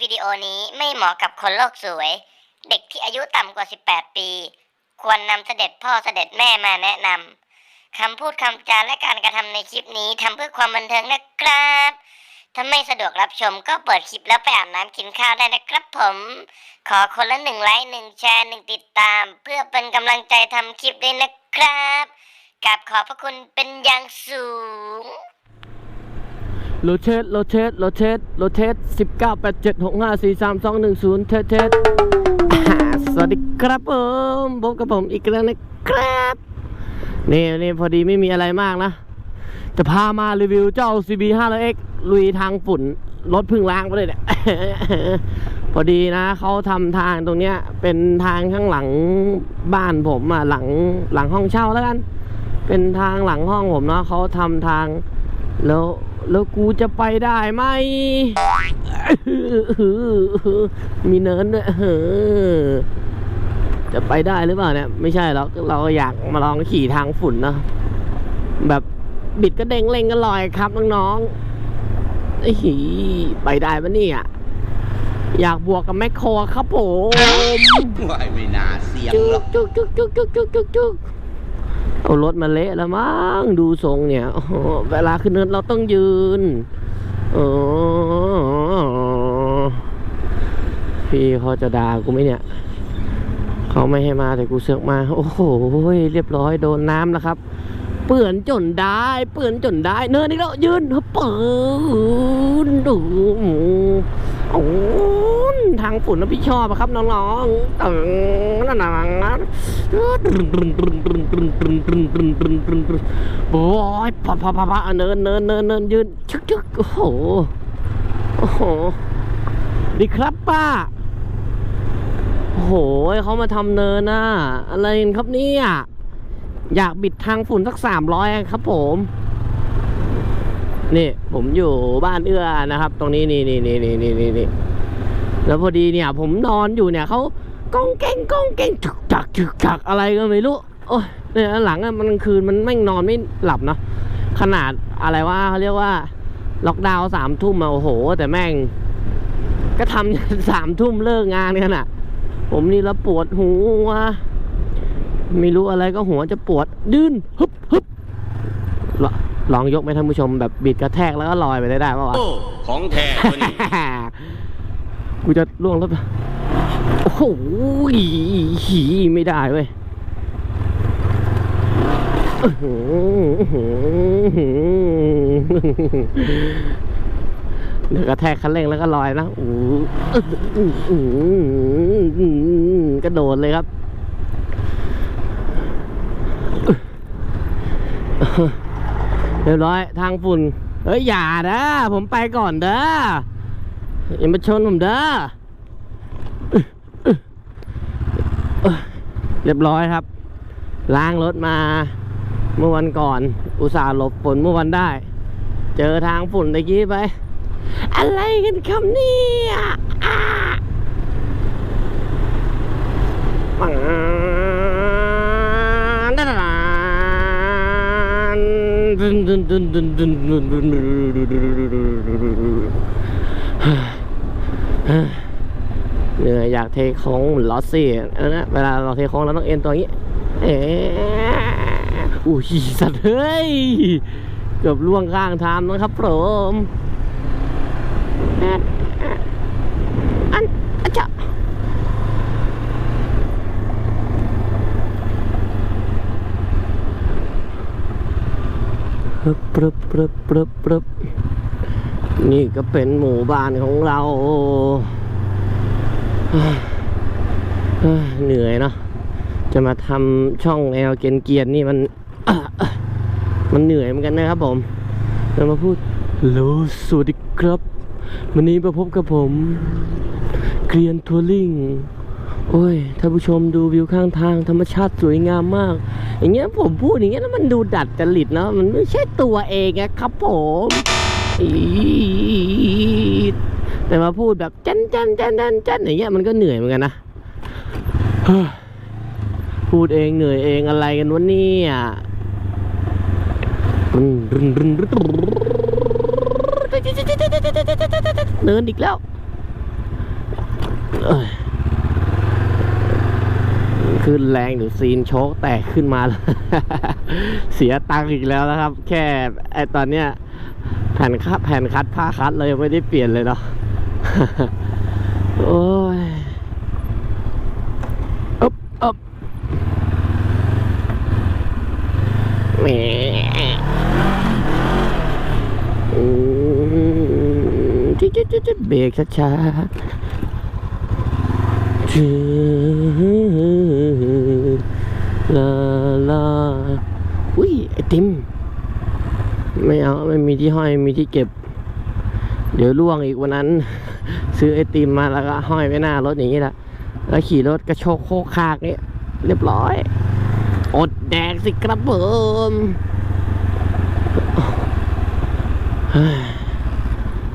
วิดีโอนี้ไม่เหมาะกับคนโลกสวย เด็กที่อายุต่ำกว่า 18 ปี ควรนำเสด็จพ่อเสด็จแม่มาแนะนำคำพูดคำจาและการกระทำในคลิปนี้ทำเพื่อความบันเทิงนะครับถ้าไม่สะดวกรับชมก็เปิดคลิปแล้วไปอาบน้ำกินข้าวได้นะครับผม ขอคนละหนึ่งไลค์หนึ่งแชร์หนึ่งติดตาม เพื่อเป็นกำลังใจทำคลิปด้วยนะครับกราบขอบพระคุณเป็นอย่างสูง โรเทสโรเทสโรเทสโรเทสสิบเก้าแปดเจ็ดหกห้าสี่สามสองหนึ่งศูนย์เทสเทสสวัสดีครับผมพบกับผมอีกแล้วนะครับนี่นี่พอดีไม่มีอะไรมากนะ จะพามารีวิวเจ้า CB 5 0 0 X ลุยทางฝุ่นรถพึ่งล้างไปเลยเนี่ยพอดีนะเขาทำทางตรงเนี้ย เป็นทางข้างหลังบ้านผมอะหลังหลังห้องเช่าแล้วกัน เป็นทางหลังห้องผมเนาะเขาทำทาง แล้วแล้วกูจะไปได้ไหม มีเนินด้วยเออจะไปได้หรือเปล่าเนี่ย ไม่ใช่หรอกเราอยากมาลองขี่ทางฝุ่นเนอะแบบบิดก็เด้งเล่งก็ลอยครับน้องๆไอ้หีไปได้ปะเนี่ย อยากบวกกับแมคโครครับผมว่ายไม่น่าเสียงจุหรอกกจุกจุกจุกจุกจุกจุก เอารถมาเละแล้วมั้งดูทรงเนี่ยเวลาขึ้นเนินเราต้องยืนอ๋อพี่เขาจะด่ากูไหมเนี่ย เขาไม่ให้มาแต่กูเสือกมา โอ้โหเรียบร้อยโดนน้ำแล้วครับ เปื่อนจนได้ เปื่อนจนได้ เนินนี่แล้วยืนเปินดูโอ้ ฝุ่นนะพี่ชอบอะครับน้องๆตึงนั่นนะโอ้ยพอพอพอพอเนินเนินเนินเนินยืนชึกชึกโอ้โหโอ้โหดีครับป้าโอ้โหเขามาทำเนินน่ะอะไรกันครับเนี่ยอยากบิดทางฝุ่นสักสามร้อยครับผมนี่ผมอยู่บ้านเอื้อนะครับ ตรงนี้นี่นี่นี่นี่นี่นี่ แล้วพอดีเนี่ยผมนอนอยู่เนี่ยเขาก้องแกงก้องแกงถึกจักถึกจักอะไรก็ไม่รู้โอ้ยเนี่ยหลังอะมันกลางคืนมันแม่งนอนไม่หลับเนอะขนาดอะไรว่าเขาเรียกว่าล็อกดาวน์สามทุ่มอะโอ้โห แต่แม่ง ก็ทำสามทุ่มเลิกงานกันอะผมนี่ละปวดหัวไม่รู้อะไรก็หัวจะปวดดื้นฮึบฮึบลอลองยกไหมท่านผู้ชมแบบบิดกระแทกแล้วก็ลอยไปได้ได้ป่าวะโอ้ของแท้คนนี้ กูจะล่วงแล้วปะโอ้โหหีไม่ได้เว้ยเดี๋ยวกระแทกคันเร่งแล้วก็ลอยนะอู้อื้อหืออื้อหือกระโดดเลยครับเรียบร้อยทางฝุ่น เฮ้ย อย่าเด้อผมไปก่อนเด้อ อย่ามาชนผมเด้อเรียบร้อยครับ ล้างรถมาเมื่อวันก่อน อุตส่าห์หลบฝนเมื่อวันได้ เจอทางฝุ่นตะกี้ไป อะไรกันครับเนี่ยอ่าปังดาดานดึนดึนดึนดึนดึนดึนดึน อยากเทโค้งหมือนลอสซี่เออนะเวลาเราเทโค้งเราต้องเอ็นตัวนี้ เอ๊ะอุ้ยสัตว์เฮ้ย เกือบล่วงข้างทางนะครับผมอันอันจะปรบปรึบปรึบปรึบปรึบนี่ก็เป็นหมู่บ้านของเรา เหนื่อยเนาะจะมาทำช่องแอลเกนเกียนนี่มัน มันเหนื่อยเหมือนกันนะครับผมเรามาพูดโหลสวัสดีครับ วันนี้มาพบกับผมเกรียนทัวริงโอ้ยท่านผู้ชมดูวิวข้างทางธรรมชาติสวยงามมาก อย่างเงี้ยผมพูดอย่างเงี้ยแล้วมันดูดัดจริตเนาะมันไม่ใช่ตัวเองอะครับผม แต่มาพูดแบบจันจันจันจันจันอย่างเงี้ยมันก็เหนื่อยเหมือนกันนะเฮ้ยพูดเองเหนื่อยเองอะไรกันวะเนี่ยเนินอีกแล้วเอ้ยขึ้นแรงเดี๋ยวซีนโชกแตกขึ้นมาแล้วเสียตังค์อีกแล้วนะครับ แค่ไอตอนเนี้ยแผ่นคัดแผ่นคัดผ้าคัดเลยไม่ได้เปลี่ยนเลยเนาะ โอ้ยอ๊บอ๊บแหมอืมจิ๊ดจิ๊ดจิ๊ดจิ๊เบรกช้าๆชื่อลาลาอุ้ยไอติม ไม่เอา ไม่มีที่ห้อย มีที่เก็บ เดี๋ยวล่วงอีกวันนั้น ซื้อไอติมมาแล้วก็ห้อยไว้หน้ารถอย่างนี้แหละแล้วขี่รถกระโชกโคกคากนี่เรียบร้อย อดแดกสิครับผม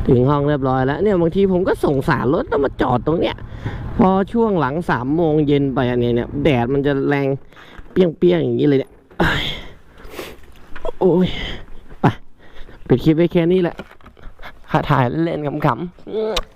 ถึงห้องเรียบร้อยแล้วเนี่ยบางทีผมก็สงสารรถต้องมาจอดตรงเนี้ยพอช่วงหลังสามโมงเย็นไปอันนี้เนี่ยแดดมันจะแรงเปี้ยงๆอย่างนี้เลยเนี่ยเอ้ยโอ้ยไปปิดคลิปไว้แค่นี้แหละ ถ่ายเล่นๆขำๆ